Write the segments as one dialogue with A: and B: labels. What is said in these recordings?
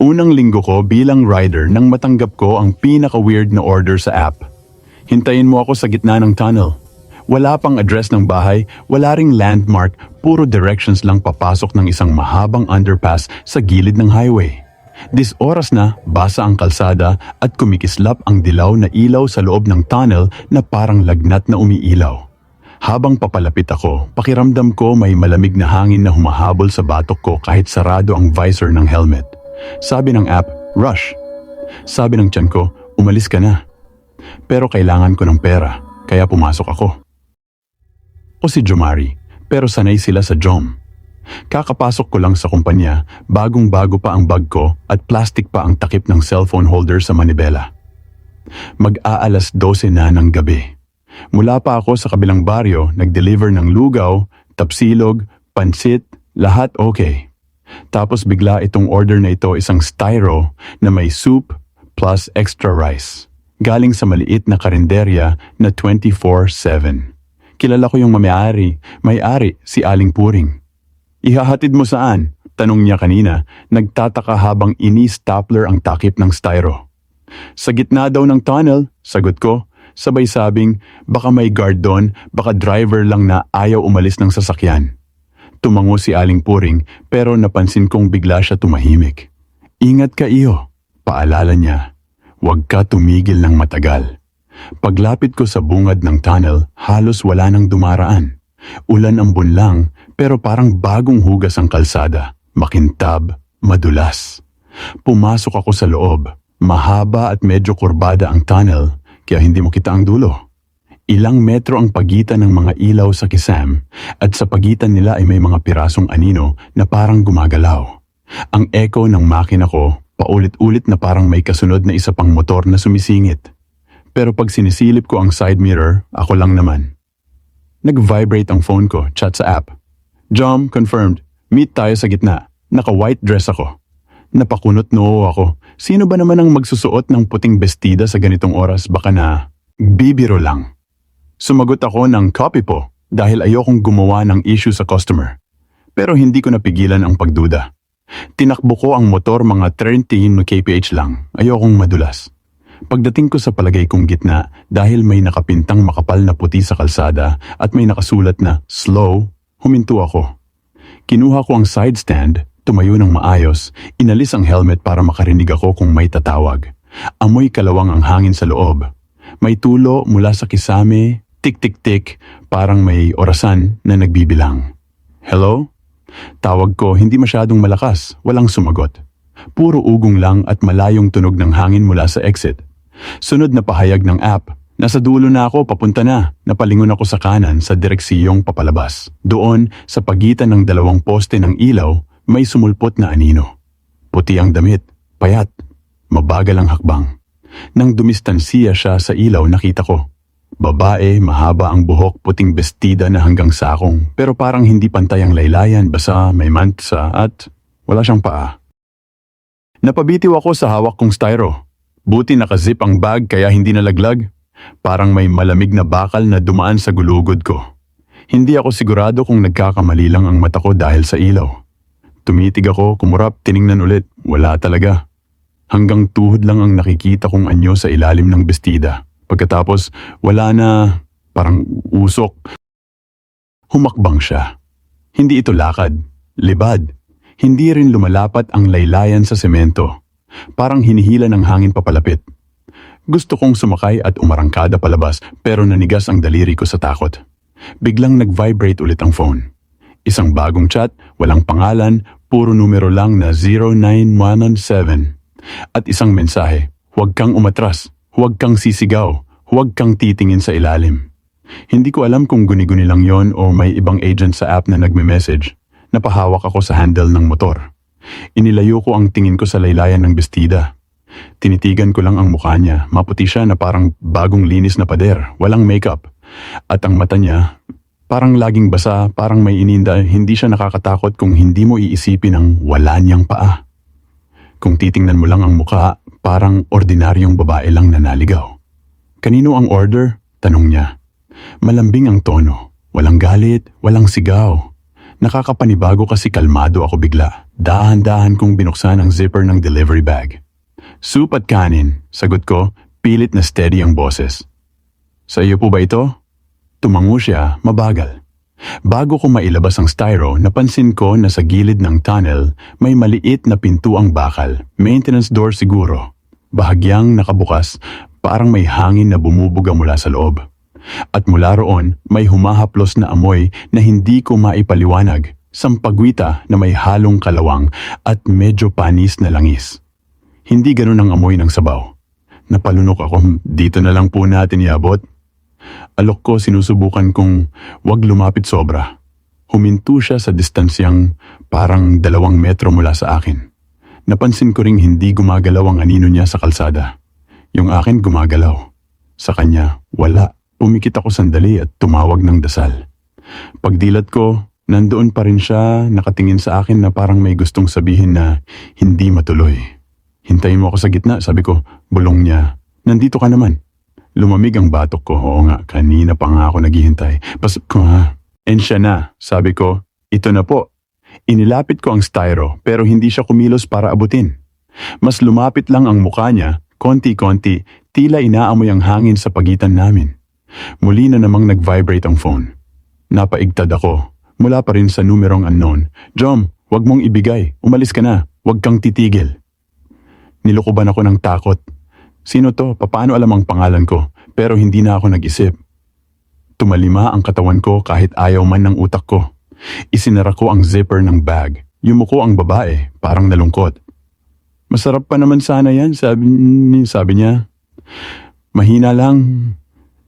A: Unang linggo ko bilang rider nang matanggap ko ang pinaka-weird na order sa app. Hintayin mo ako sa gitna ng tunnel. Wala pang address ng bahay, wala ring landmark, puro directions lang papasok ng isang mahabang underpass sa gilid ng highway. Dis oras na, basa ang kalsada at kumikislap ang dilaw na ilaw sa loob ng tunnel na parang lagnat na umiilaw. Habang papalapit ako, pakiramdam ko may malamig na hangin na humahabol sa batok ko kahit sarado ang visor ng helmet. Sabi ng app, rush. Sabi ng tiyan ko, umalis ka na. Pero kailangan ko ng pera, kaya pumasok ako. O si Jomari, pero sanay sila sa Jom. Kakapasok ko lang sa kumpanya, bagong-bago pa ang bag ko at plastic pa ang takip ng cellphone holder sa manibela. Mag-aalas 12 na ng gabi. Mula pa ako sa kabilang baryo, nag-deliver ng lugaw, tapsilog, pansit, lahat okay. Tapos bigla itong order na ito isang styro na may soup plus extra rice. Galing sa maliit na karinderya na 24-7. Kilala ko yung mamayari, may-ari si Aling Puring. Ihahatid mo saan? Tanong niya kanina, nagtataka habang ini-stapler ang takip ng styro. Sa gitna daw ng tunnel, sagot ko, sabay sabing baka may guard doon, baka driver lang na ayaw umalis ng sasakyan. Tumango si Aling Puring pero napansin kong bigla siya tumahimik. Ingat ka iyo, paalala niya. Huwag ka tumigil ng matagal. Paglapit ko sa bungad ng tunnel, halos wala nang dumaraan. Ulan ang bunlang pero parang bagong hugas ang kalsada. Makintab, madulas. Pumasok ako sa loob. Mahaba at medyo kurbada ang tunnel kaya hindi mo kita ang dulo. Ilang metro ang pagitan ng mga ilaw sa kisam at sa pagitan nila ay may mga pirasong anino na parang gumagalaw. Ang echo ng makina ko paulit-ulit na parang may kasunod na isa pang motor na sumisingit. Pero pag sinisilip ko ang side mirror, ako lang naman. Nag-vibrate ang phone ko, chat sa app. Jom, confirmed. Meet tayo sa gitna. Naka-white dress ako. Napakunot noo ako. Sino ba naman ang magsusuot ng puting bestida sa ganitong oras baka na bibiro lang? Sumagot ako ng copy po dahil ayokong gumawa ng issue sa customer. Pero hindi ko napigilan ang pagduda. Tinakbo ko ang motor mga 13 kph lang. Ayokong madulas. Pagdating ko sa palagay kong gitna dahil may nakapintang makapal na puti sa kalsada at may nakasulat na slow, huminto ako. Kinuha ko ang side stand, tumayo ng maayos, inalis ang helmet para makarinig ako kung may tatawag. Amoy kalawang ang hangin sa loob. May tulo mula sa kisame, tik-tik-tik, parang may orasan na nagbibilang. Hello? Tawag ko hindi masyadong malakas, walang sumagot. Puro ugong lang at malayong tunog ng hangin mula sa exit. Sunod na pahayag ng app, nasa dulo na ako, papunta na. Napalingon ako sa kanan sa direksiyong papalabas. Doon, sa pagitan ng dalawang poste ng ilaw, may sumulpot na anino. Puti ang damit, payat, mabagal ang hakbang. Nang dumistansiya siya sa ilaw, nakita ko. Babae, mahaba ang buhok, puting bestida na hanggang sakong, pero parang hindi pantay ang laylayan, basa, may mantsa at wala siyang paa. Napabitiw ako sa hawak kong styro. Buti nakazip ang bag kaya hindi nalaglag. Parang may malamig na bakal na dumaan sa gulugod ko. Hindi ako sigurado kung nagkakamali lang ang mata ko dahil sa ilaw. Tumitig ako, kumurap, tiningnan ulit. Wala talaga. Hanggang tuhod lang ang nakikita kong anyo sa ilalim ng bestida. Pagkatapos, wala na, parang usok. Humakbang siya. Hindi ito lakad, libad. Hindi rin lumalapat ang laylayan sa semento. Parang hinihila ng hangin papalapit. Gusto kong sumakay at umarangkada palabas pero nanigas ang daliri ko sa takot. Biglang nag-vibrate ulit ang phone. Isang bagong chat, walang pangalan, puro numero lang na 09117. At isang mensahe, huwag kang umatras, huwag kang sisigaw, huwag kang titingin sa ilalim. Hindi ko alam kung guni-guni lang yon o may ibang agent sa app na nagme-message. Napahawak ako sa handle ng motor. Inilayo ko ang tingin ko sa laylayan ng bestida. Tinitigan ko lang ang mukha niya, maputi siya na parang bagong linis na pader, walang makeup. At ang mata niya, parang laging basa, parang may ininda, hindi siya nakakatakot kung hindi mo iisipin ang wala niyang paa. Kung titingnan mo lang ang mukha, parang ordinaryong babae lang na naligaw. Kanino ang order? Tanong niya. Malambing ang tono. Walang galit, walang sigaw. Nakakapanibago kasi kalmado ako bigla. Dahan-dahan kong binuksan ang zipper ng delivery bag. Soup at kanin, sagot ko, pilit na steady ang boses. Sa iyo po ba ito? Tumango siya, mabagal. Bago ko mailabas ang styro, napansin ko na sa gilid ng tunnel may maliit na pintuang bakal, maintenance door siguro. Bahagyang nakabukas, parang may hangin na bumubuga mula sa loob. At mula roon, may humahaplos na amoy na hindi ko maipaliwanag, sampagwita na may halong kalawang at medyo panis na langis. Hindi ganun ang amoy ng sabaw. Napalunok ako, dito na lang po natin iabot. Alok ko sinusubukan kong wag lumapit sobra. Huminto siya sa distansyang parang dalawang metro mula sa akin. Napansin ko ring hindi gumagalaw ang anino niya sa kalsada. Yung akin gumagalaw. Sa kanya, wala. Pumikit ako sandali at tumawag ng dasal. Pagdilat ko, nandoon pa rin siya nakatingin sa akin na parang may gustong sabihin na hindi matuloy. Hintayin mo ako sa gitna, sabi ko, bulong niya. Nandito ka naman. Lumamig ang batok ko. Oo nga, kanina pa nga ako naghihintay. Pas ko ha. And siya na, sabi ko, ito na po. Inilapit ko ang styro pero hindi siya kumilos para abutin. Mas lumapit lang ang mukha niya, konti-konti, tila inaamoy ang hangin sa pagitan namin. Muli na namang nag-vibrate ang phone. Napaigtad ako. Mula pa rin sa numerong unknown. Jom, wag mong ibigay. Umalis ka na. Wag kang titigil. Nilukuban ako ng takot. Sino to? Papaano alam ang pangalan ko? Pero hindi na ako nag-isip. Tumalima ang katawan ko kahit ayaw man ng utak ko. Isinara ko ang zipper ng bag. Yumuko ang babae, parang nalungkot. Masarap pa naman sana yan, sabi, sabi niya. Mahina lang.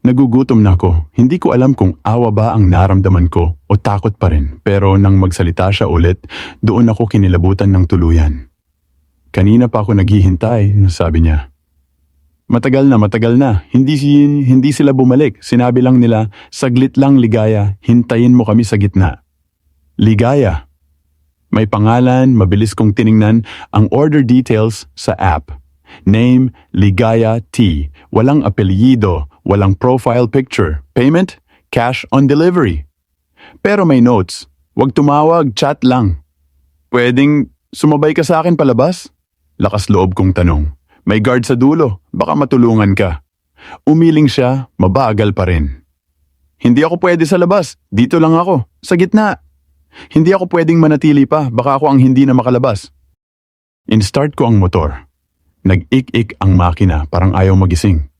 A: Nagugutom na ako. Hindi ko alam kung awa ba ang naramdaman ko o takot pa rin. Pero nang magsalita siya ulit, doon ako kinilabutan ng tuluyan. Kanina pa ako naghihintay, sabi niya. Matagal na, matagal na. Hindi, hindi sila bumalik. Sinabi lang nila, saglit lang ligaya, hintayin mo kami sa gitna. Ligaya. May pangalan, mabilis kong tiningnan ang order details sa app. Name, Ligaya T. Walang apelyido, walang profile picture. Payment, cash on delivery. Pero may notes. Huwag tumawag, chat lang. Pwedeng sumabay ka sa akin palabas? Lakas loob kong tanong. May guard sa dulo, baka matulungan ka. Umiling siya, mabagal pa rin. Hindi ako pwede sa labas, dito lang ako, sa gitna. Hindi ako pwedeng manatili pa, baka ako ang hindi na makalabas. In-start ko ang motor. Nag-ik-ik ang makina, parang ayaw magising.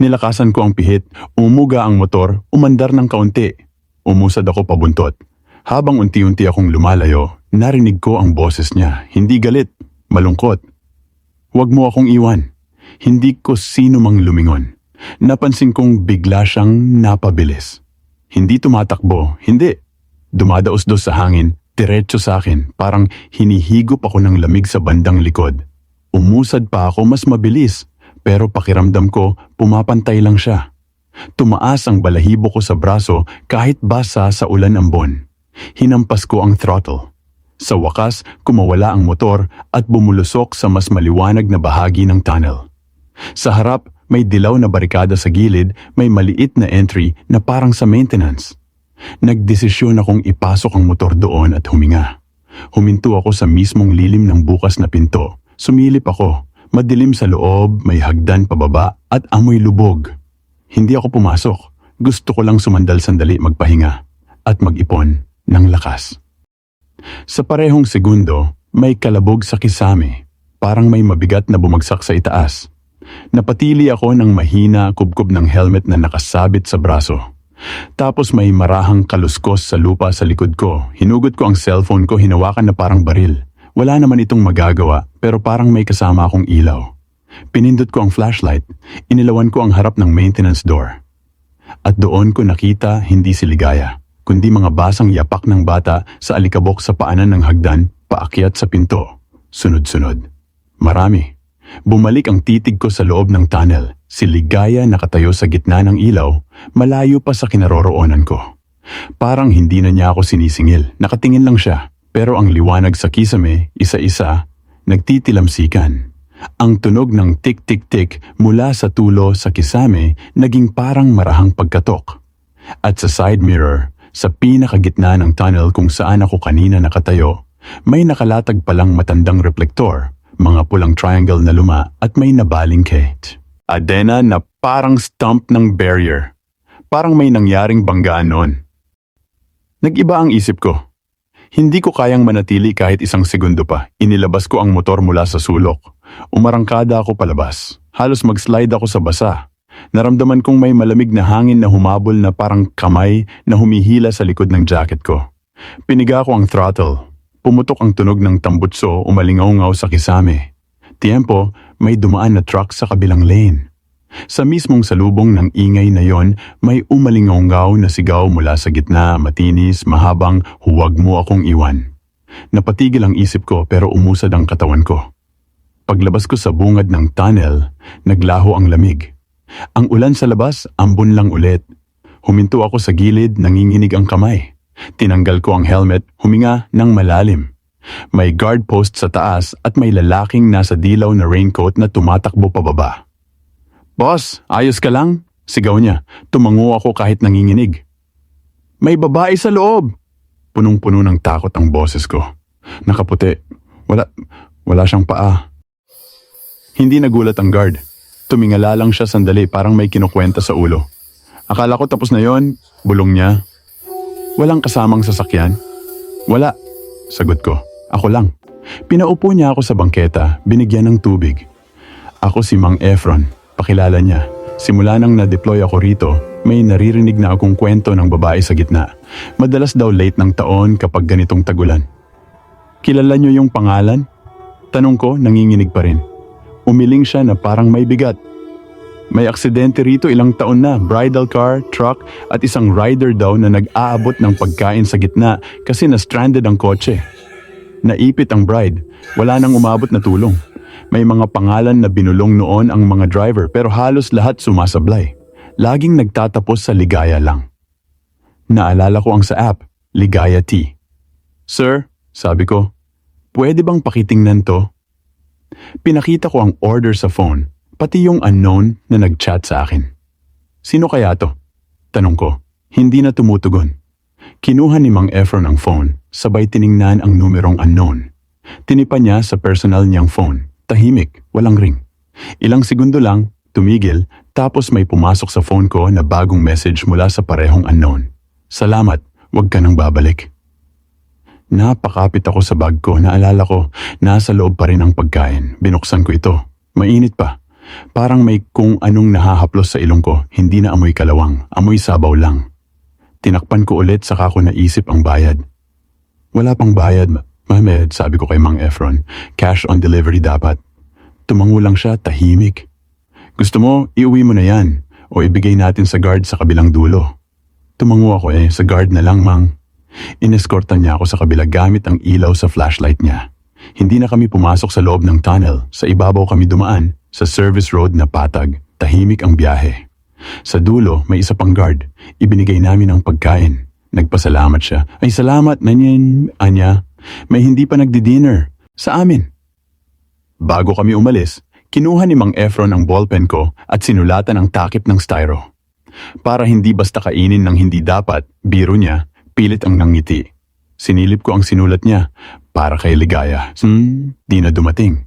A: Nilakasan ko ang pihit, umuga ang motor, umandar ng kaunti. Umusad ako pabuntot. Habang unti-unti akong lumalayo, narinig ko ang boses niya, hindi galit, malungkot. Huwag mo akong iwan. Hindi ko sino mang lumingon. Napansin kong bigla siyang napabilis. Hindi tumatakbo, hindi. Dumadaos-dos sa hangin, diretso sa akin, parang hinihigop ako ng lamig sa bandang likod. Umusad pa ako mas mabilis, pero pakiramdam ko pumapantay lang siya. Tumaas ang balahibo ko sa braso kahit basa sa ulan ambon. Hinampas ko ang throttle. Sa wakas, kumawala ang motor at bumulusok sa mas maliwanag na bahagi ng tunnel. Sa harap, may dilaw na barikada sa gilid, may maliit na entry na parang sa maintenance. Nagdesisyon akong ipasok ang motor doon at huminga. Huminto ako sa mismong lilim ng bukas na pinto. Sumilip ako. Madilim sa loob, may hagdan pababa at amoy lubog. Hindi ako pumasok. Gusto ko lang sumandal sandali magpahinga at mag-ipon ng lakas. Sa parehong segundo, may kalabog sa kisame. Parang may mabigat na bumagsak sa itaas. Napatili ako ng mahina kubkob ng helmet na nakasabit sa braso. Tapos may marahang kaluskos sa lupa sa likod ko. Hinugot ko ang cellphone ko hinawakan na parang baril. Wala naman itong magagawa pero parang may kasama akong ilaw. Pinindot ko ang flashlight. Inilawan ko ang harap ng maintenance door. At doon ko nakita hindi si Ligaya, kundi mga basang yapak ng bata sa alikabok sa paanan ng hagdan paakyat sa pinto. Sunod-sunod. Marami. Bumalik ang titig ko sa loob ng tunnel. Si Ligaya nakatayo sa gitna ng ilaw, malayo pa sa kinaroroonan ko. Parang hindi na niya ako sinisingil, nakatingin lang siya. Pero ang liwanag sa kisame, isa-isa, nagtitilamsikan. Ang tunog ng tik-tik-tik mula sa tulo sa kisame naging parang marahang pagkatok. At sa side mirror, Sa pinakagitna ng tunnel kung saan ako kanina nakatayo, may nakalatag palang matandang reflektor, mga pulang triangle na luma at may nabaling Kate. Adena na parang stump ng barrier. Parang may nangyaring banggaan noon. Nag-iba ang isip ko. Hindi ko kayang manatili kahit isang segundo pa. Inilabas ko ang motor mula sa sulok. Umarangkada ako palabas. Halos mag-slide ako sa basa. Naramdaman kong may malamig na hangin na humabol na parang kamay na humihila sa likod ng jacket ko. Piniga ko ang throttle. Pumutok ang tunog ng tambutso umalingaw-ngaw sa kisame. Tiempo, may dumaan na truck sa kabilang lane. Sa mismong salubong ng ingay na yon, may umalingaw na sigaw mula sa gitna, matinis, mahabang, huwag mo akong iwan. Napatigil ang isip ko pero umusad ang katawan ko. Paglabas ko sa bungad ng tunnel, naglaho ang lamig. Ang ulan sa labas, ambon lang ulit. Huminto ako sa gilid, nanginginig ang kamay. Tinanggal ko ang helmet, huminga ng malalim. May guard post sa taas at may lalaking nasa dilaw na raincoat na tumatakbo pababa. Boss, ayos ka lang? Sigaw niya. Tumango ako kahit nanginginig. May babae sa loob! Punong-puno ng takot ang boses ko. Nakaputi. Wala, wala siyang paa. Hindi nagulat ang guard. Tumingala lang siya sandali parang may kinukwenta sa ulo. Akala ko tapos na yon, bulong niya. Walang kasamang sasakyan? Wala, sagot ko. Ako lang. Pinaupo niya ako sa bangketa, binigyan ng tubig. Ako si Mang Efron, pakilala niya. Simula nang na-deploy ako rito, may naririnig na akong kwento ng babae sa gitna. Madalas daw late ng taon kapag ganitong tagulan. Kilala niyo yung pangalan? Tanong ko, nanginginig pa rin. Umiling siya na parang may bigat. May aksidente rito ilang taon na, bridal car, truck at isang rider daw na nag-aabot ng pagkain sa gitna kasi na-stranded ang kotse. Naipit ang bride, wala nang umabot na tulong. May mga pangalan na binulong noon ang mga driver pero halos lahat sumasablay. Laging nagtatapos sa ligaya lang. Naalala ko ang sa app, Ligaya T. Sir, sabi ko, pwede bang pakitingnan to? Pinakita ko ang order sa phone, pati yung unknown na nag-chat sa akin. Sino kaya to? Tanong ko, hindi na tumutugon. Kinuha ni Mang Efron ang phone, sabay tiningnan ang numerong unknown. Tinipa niya sa personal niyang phone, tahimik, walang ring. Ilang segundo lang, tumigil, tapos may pumasok sa phone ko na bagong message mula sa parehong unknown. Salamat, wag ka nang babalik. Napakapit ako sa bag ko, naalala ko, nasa loob pa rin ang pagkain. Binuksan ko ito. Mainit pa. Parang may kung anong nahahaplos sa ilong ko, hindi na amoy kalawang, amoy sabaw lang. Tinakpan ko ulit saka ko naisip ang bayad. Wala pang bayad, Ma- Mohamed, sabi ko kay Mang Efron. Cash on delivery dapat. Tumango lang siya, tahimik. Gusto mo, iuwi mo na yan o ibigay natin sa guard sa kabilang dulo. Tumango ako eh, sa guard na lang, Mang. Ineskortan niya ako sa kabila gamit ang ilaw sa flashlight niya. Hindi na kami pumasok sa loob ng tunnel. Sa ibabaw kami dumaan, sa service road na patag. Tahimik ang biyahe. Sa dulo, may isa pang guard. Ibinigay namin ang pagkain. Nagpasalamat siya. Ay salamat, nanyan, anya. May hindi pa nagdi-dinner. Sa amin. Bago kami umalis, kinuha ni Mang Efron ang ballpen ko at sinulatan ang takip ng styro. Para hindi basta kainin ng hindi dapat, biro niya, pilit ang nangiti. Sinilip ko ang sinulat niya, para kay Ligaya. Hmm, di na dumating.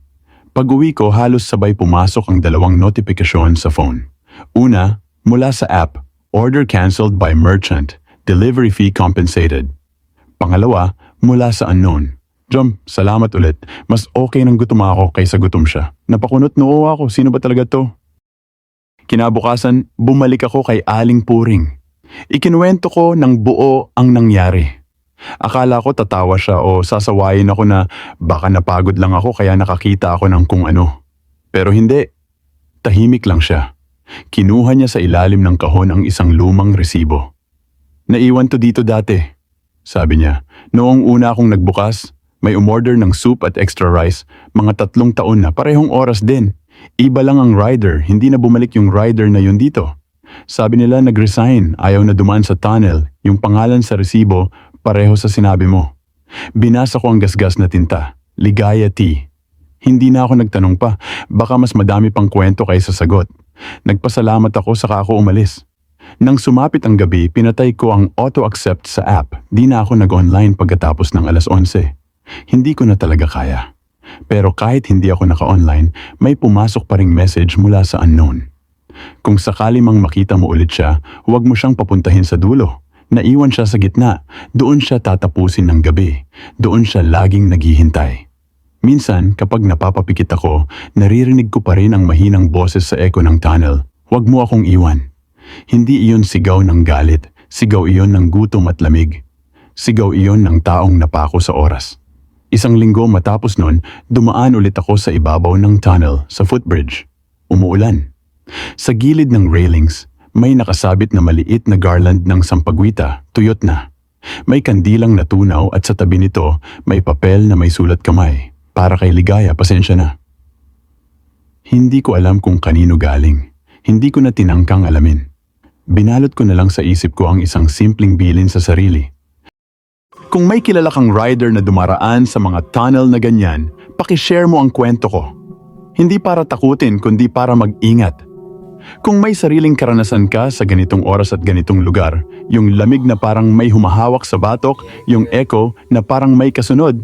A: Pag uwi ko, halos sabay pumasok ang dalawang notifikasyon sa phone. Una, mula sa app, order cancelled by merchant, delivery fee compensated. Pangalawa, mula sa unknown. Jom, salamat ulit. Mas okay nang gutom ako kaysa gutom siya. Napakunot noo ako, sino ba talaga to? Kinabukasan, bumalik ako kay Aling Puring. Ikinuwento ko ng buo ang nangyari. Akala ko tatawa siya o sasawayin ako na baka napagod lang ako kaya nakakita ako ng kung ano. Pero hindi. Tahimik lang siya. Kinuha niya sa ilalim ng kahon ang isang lumang resibo. Naiwan to dito dati, sabi niya. Noong una akong nagbukas, may umorder ng soup at extra rice, mga tatlong taon na, parehong oras din. Iba lang ang rider, hindi na bumalik yung rider na yun dito. Sabi nila nag-resign, ayaw na dumaan sa tunnel, yung pangalan sa resibo, pareho sa sinabi mo. Binasa ko ang gasgas na tinta, Ligaya Tea. Hindi na ako nagtanong pa, baka mas madami pang kwento kaysa sagot. Nagpasalamat ako saka ako umalis. Nang sumapit ang gabi, pinatay ko ang auto-accept sa app. Di na ako nag-online pagkatapos ng alas 11. Hindi ko na talaga kaya. Pero kahit hindi ako naka-online, may pumasok pa ring message mula sa unknown. Kung sakali mang makita mo ulit siya, huwag mo siyang papuntahin sa dulo. Naiwan siya sa gitna. Doon siya tatapusin ng gabi. Doon siya laging naghihintay. Minsan, kapag napapapikit ako, naririnig ko pa rin ang mahinang boses sa echo ng tunnel. Huwag mo akong iwan. Hindi iyon sigaw ng galit, sigaw iyon ng gutom at lamig. Sigaw iyon ng taong napako sa oras. Isang linggo matapos nun, dumaan ulit ako sa ibabaw ng tunnel sa footbridge. Umuulan. Sa gilid ng railings, may nakasabit na maliit na garland ng sampagwita, tuyot na. May kandilang natunaw at sa tabi nito may papel na may sulat kamay. Para kay Ligaya, pasensya na. Hindi ko alam kung kanino galing. Hindi ko na tinangkang alamin. Binalot ko na lang sa isip ko ang isang simpleng bilin sa sarili. Kung may kilala kang rider na dumaraan sa mga tunnel na ganyan, pakishare mo ang kwento ko. Hindi para takutin kundi para mag-ingat. Kung may sariling karanasan ka sa ganitong oras at ganitong lugar, yung lamig na parang may humahawak sa batok, yung echo na parang may kasunod,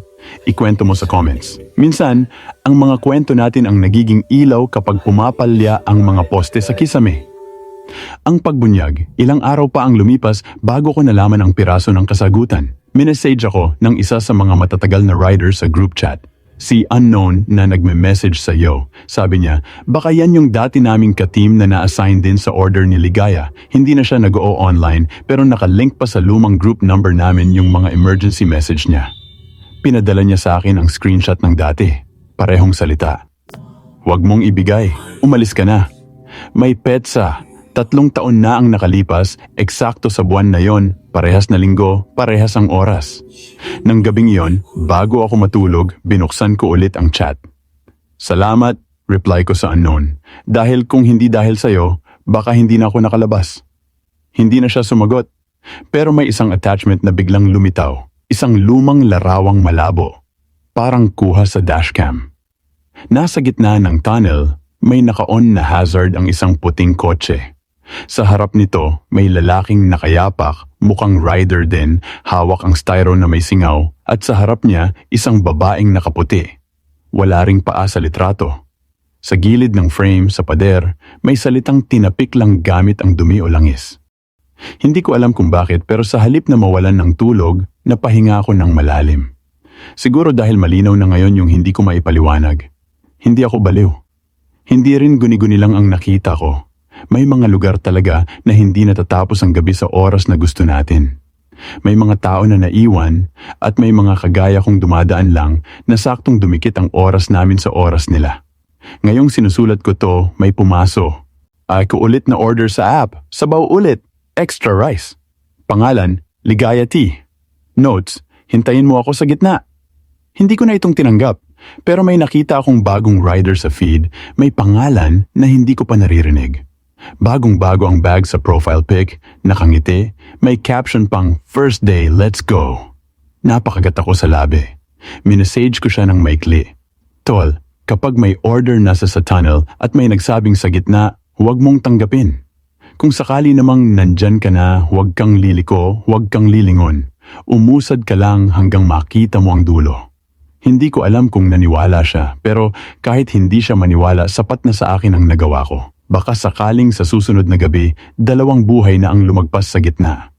A: ikwento mo sa comments. Minsan, ang mga kwento natin ang nagiging ilaw kapag pumapalya ang mga poste sa kisame. Ang pagbunyag, ilang araw pa ang lumipas bago ko nalaman ang piraso ng kasagutan. Minessage ako ng isa sa mga matatagal na rider sa group chat. Si Unknown na nagme-message sa iyo. Sabi niya, baka yan yung dati naming ka-team na na-assign din sa order ni Ligaya. Hindi na siya nag-o online pero nakalink pa sa lumang group number namin yung mga emergency message niya. Pinadala niya sa akin ang screenshot ng dati. Parehong salita. Huwag mong ibigay. Umalis ka na. May petsa. Tatlong taon na ang nakalipas, eksakto sa buwan na yon, parehas na linggo, parehas ang oras. Nang gabing yon, bago ako matulog, binuksan ko ulit ang chat. Salamat, reply ko sa unknown. Dahil kung hindi dahil sa'yo, baka hindi na ako nakalabas. Hindi na siya sumagot. Pero may isang attachment na biglang lumitaw. Isang lumang larawang malabo. Parang kuha sa dashcam. Nasa gitna ng tunnel, may naka-on na hazard ang isang puting kotse. Sa harap nito, may lalaking nakayapak, mukhang rider din, hawak ang styro na may singaw, at sa harap niya, isang babaeng nakaputi. Wala ring paa sa litrato. Sa gilid ng frame sa pader, may salitang tinapik lang gamit ang dumi o langis. Hindi ko alam kung bakit pero sa halip na mawalan ng tulog, napahinga ako ng malalim. Siguro dahil malinaw na ngayon yung hindi ko maipaliwanag. Hindi ako baliw. Hindi rin guni-guni lang ang nakita ko. May mga lugar talaga na hindi natatapos ang gabi sa oras na gusto natin. May mga tao na naiwan at may mga kagaya kong dumadaan lang na saktong dumikit ang oras namin sa oras nila. Ngayong sinusulat ko to, may pumaso. Ay ko ulit na order sa app, sabaw ulit, extra rice. Pangalan, Ligaya Tea. Notes, hintayin mo ako sa gitna. Hindi ko na itong tinanggap, pero may nakita akong bagong rider sa feed, may pangalan na hindi ko pa naririnig. Bagong-bago ang bag sa profile pic, nakangiti, may caption pang First Day, Let's Go. Napakagat ako sa labi. Minessage ko siya ng maikli. Tol, kapag may order nasa sa tunnel at may nagsabing sa gitna, huwag mong tanggapin. Kung sakali namang nandyan ka na, huwag kang liliko, huwag kang lilingon. Umusad ka lang hanggang makita mo ang dulo. Hindi ko alam kung naniwala siya, pero kahit hindi siya maniwala, sapat na sa akin ang nagawa ko. Baka sakaling sa susunod na gabi, dalawang buhay na ang lumagpas sa gitna.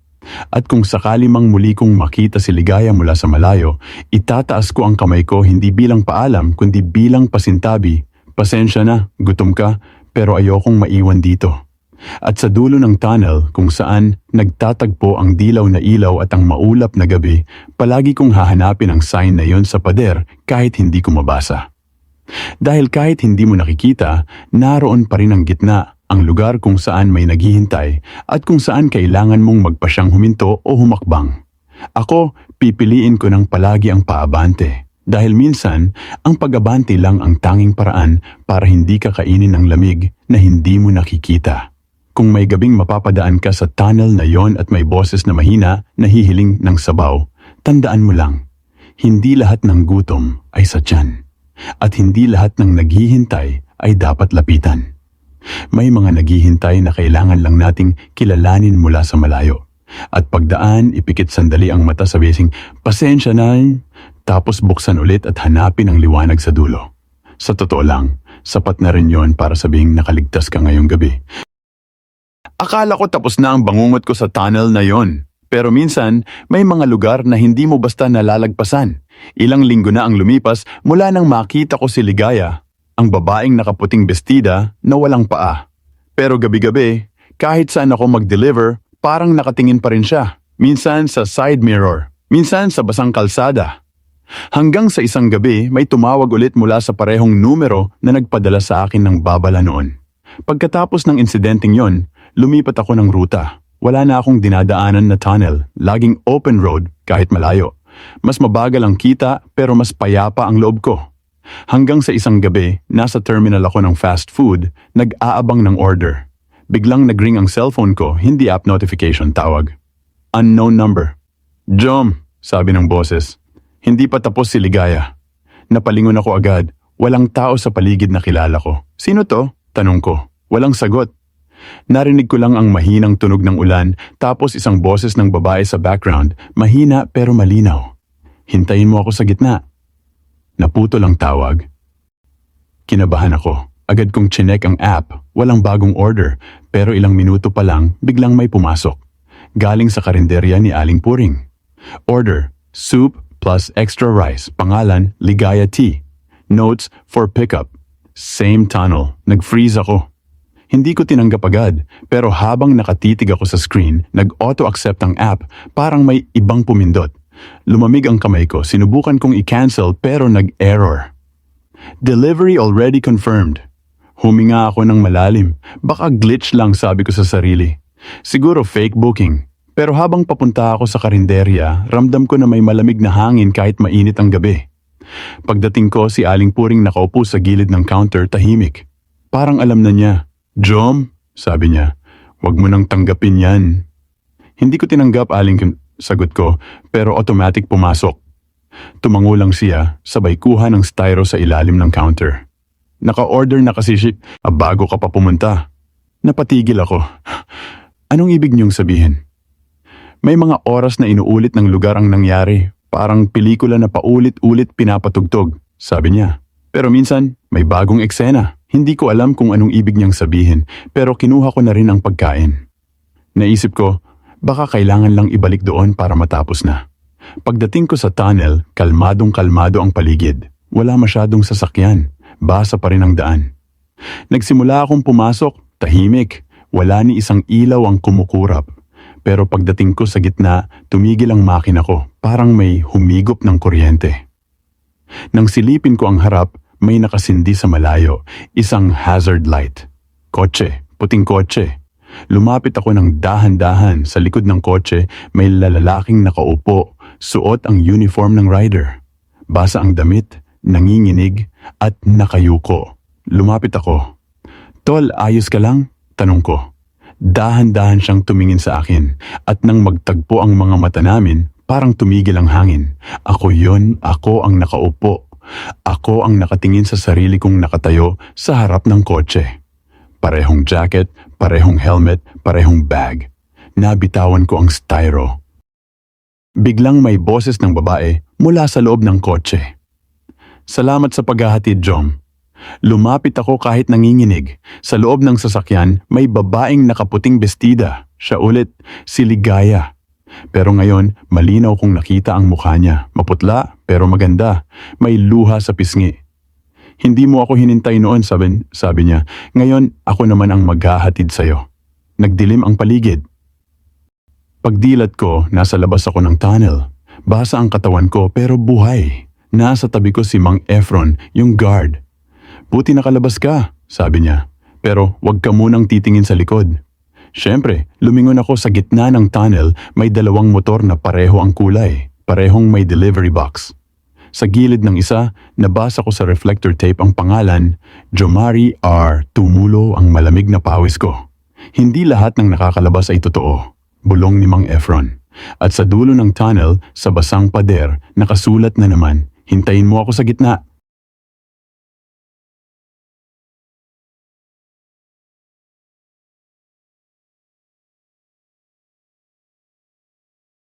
A: At kung sakali mang muli kong makita si Ligaya mula sa malayo, itataas ko ang kamay ko hindi bilang paalam kundi bilang pasintabi. Pasensya na, gutom ka, pero ayokong maiwan dito. At sa dulo ng tunnel kung saan nagtatagpo ang dilaw na ilaw at ang maulap na gabi, palagi kong hahanapin ang sign na yon sa pader kahit hindi ko mabasa. Dahil kahit hindi mo nakikita, naroon pa rin ang gitna, ang lugar kung saan may naghihintay at kung saan kailangan mong magpasyang huminto o humakbang. Ako, pipiliin ko ng palagi ang paabante. Dahil minsan, ang pag-abante lang ang tanging paraan para hindi ka kainin ng lamig na hindi mo nakikita. Kung may gabing mapapadaan ka sa tunnel na yon at may boses na mahina na hihiling ng sabaw, tandaan mo lang, hindi lahat ng gutom ay sa tiyan at hindi lahat ng naghihintay ay dapat lapitan. May mga naghihintay na kailangan lang nating kilalanin mula sa malayo. At pagdaan, ipikit sandali ang mata sa basing, pasensya na, tapos buksan ulit at hanapin ang liwanag sa dulo. Sa totoo lang, sapat na rin yon para sabing nakaligtas ka ngayong gabi. Akala ko tapos na ang bangungot ko sa tunnel na yon. Pero minsan, may mga lugar na hindi mo basta nalalagpasan. Ilang linggo na ang lumipas mula nang makita ko si Ligaya, ang babaeng nakaputing bestida na walang paa. Pero gabi-gabi, kahit saan ako mag-deliver, parang nakatingin pa rin siya. Minsan sa side mirror, minsan sa basang kalsada. Hanggang sa isang gabi, may tumawag ulit mula sa parehong numero na nagpadala sa akin ng babala noon. Pagkatapos ng insidenteng yon, lumipat ako ng ruta. Wala na akong dinadaanan na tunnel, laging open road kahit malayo. Mas mabagal ang kita pero mas payapa ang loob ko. Hanggang sa isang gabi, nasa terminal ako ng fast food, nag-aabang ng order. Biglang nagring ang cellphone ko, hindi app notification tawag. Unknown number. Jom, sabi ng boses. Hindi pa tapos si Ligaya. Napalingon ako agad. Walang tao sa paligid na kilala ko. Sino to? Tanong ko. Walang sagot. Narinig ko lang ang mahinang tunog ng ulan tapos isang boses ng babae sa background, mahina pero malinaw. Hintayin mo ako sa gitna. Naputo lang tawag. Kinabahan ako. Agad kong chinek ang app, walang bagong order, pero ilang minuto pa lang biglang may pumasok. Galing sa karinderya ni Aling Puring. Order, soup plus extra rice, pangalan Ligaya Tea. Notes for pickup. Same tunnel, nag-freeze ako. Hindi ko tinanggap agad, pero habang nakatitig ako sa screen, nag-auto-accept ang app, parang may ibang pumindot. Lumamig ang kamay ko, sinubukan kong i-cancel pero nag-error. Delivery already confirmed. Huminga ako ng malalim. Baka glitch lang sabi ko sa sarili. Siguro fake booking. Pero habang papunta ako sa karinderya, ramdam ko na may malamig na hangin kahit mainit ang gabi. Pagdating ko, si Aling Puring nakaupo sa gilid ng counter tahimik. Parang alam na niya. Jom, sabi niya, wag mo nang tanggapin yan. Hindi ko tinanggap aling sagot ko, pero automatic pumasok. Tumango lang siya, sabay kuha ng styro sa ilalim ng counter. Naka-order na kasi siya, ah, bago ka pa pumunta. Napatigil ako. Anong ibig niyong sabihin? May mga oras na inuulit ng lugar ang nangyari, parang pelikula na paulit-ulit pinapatugtog, sabi niya. Pero minsan, may bagong eksena. Hindi ko alam kung anong ibig niyang sabihin, pero kinuha ko na rin ang pagkain. Naisip ko, baka kailangan lang ibalik doon para matapos na. Pagdating ko sa tunnel, kalmadong kalmado ang paligid. Wala masyadong sasakyan, basa pa rin ang daan. Nagsimula akong pumasok, tahimik, wala ni isang ilaw ang kumukurap. Pero pagdating ko sa gitna, tumigil ang makina ko, parang may humigop ng kuryente. Nang silipin ko ang harap, may nakasindi sa malayo, isang hazard light. Kotse, puting kotse. Lumapit ako ng dahan-dahan sa likod ng kotse, may lalalaking nakaupo, suot ang uniform ng rider. Basa ang damit, nanginginig, at nakayuko. Lumapit ako. Tol, ayos ka lang? Tanong ko. Dahan-dahan siyang tumingin sa akin at nang magtagpo ang mga mata namin, parang tumigil ang hangin. Ako yon, ako ang nakaupo. Ako ang nakatingin sa sarili kong nakatayo sa harap ng kotse. Parehong jacket, parehong helmet, parehong bag. Nabitawan ko ang styro. Biglang may boses ng babae mula sa loob ng kotse. Salamat sa paghahatid, Jom. Lumapit ako kahit nanginginig. Sa loob ng sasakyan, may babaeng nakaputing bestida. Siya ulit, si Ligaya. Pero ngayon, malinaw kong nakita ang mukha niya. Maputla, pero maganda. May luha sa pisngi. Hindi mo ako hinintay noon, sabi, sabi niya. Ngayon, ako naman ang maghahatid sa'yo. Nagdilim ang paligid. Pagdilat ko, nasa labas ako ng tunnel. Basa ang katawan ko pero buhay. Nasa tabi ko si Mang Efron, yung guard. Buti nakalabas ka, sabi niya. Pero wag ka munang titingin sa likod. Siyempre, lumingon ako sa gitna ng tunnel, may dalawang motor na pareho ang kulay, parehong may delivery box. Sa gilid ng isa, nabasa ko sa reflector tape ang pangalan, Jomari R. Tumulo ang malamig na pawis ko. Hindi lahat ng nakakalabas ay totoo. Bulong ni Mang Efron. At sa dulo ng tunnel, sa basang pader, nakasulat na naman, hintayin mo ako sa gitna.